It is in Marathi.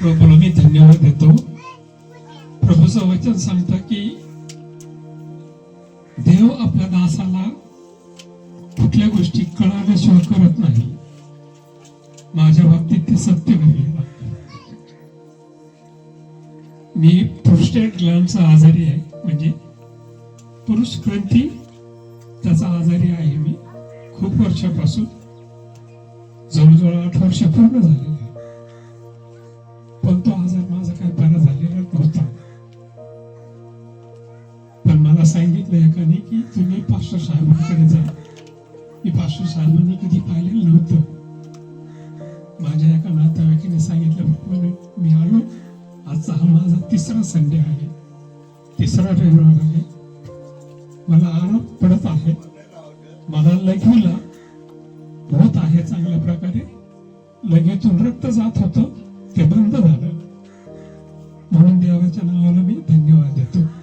प्रभूला मी धन्यवाद देतो. प्रभूचं वचन सांगतं की देव आपल्या दासाला कुठल्या गोष्टी कळाल्याशिवाय करत नाही. माझ्या बाबतीत ते सत्य घडलेलं मी प्रोस्टेट ग्लॅनचा आजारी आहे. म्हणजे पुरुष ग्रंथी त्याचा आजारी आहे मी. खूप वर्षापासून जवळजवळ आठ वर्ष पूर्ण झालेले आहे. पण तो आजार माझा काय बरा झालेला नव्हता. पण मला सांगितलं एकाने की तुम्ही पास्टर साहेबांकडे जा. मी पास्टर साहेबांनी कधी पाहिलेलं नव्हतं. माझ्या एका नातेवाईकाने सांगितलं म्हणून मी आलो. आजचा हा माझा तिसरा संडे आहे. तिसरा रविवार आहे. मला आराम पडत आहे. मला लघवीला होत आहे चांगल्या प्रकारे. लगेचून रक्त जात होतं. ते बंद झालं. चॅनलवाला मी धन्यवाद देतो.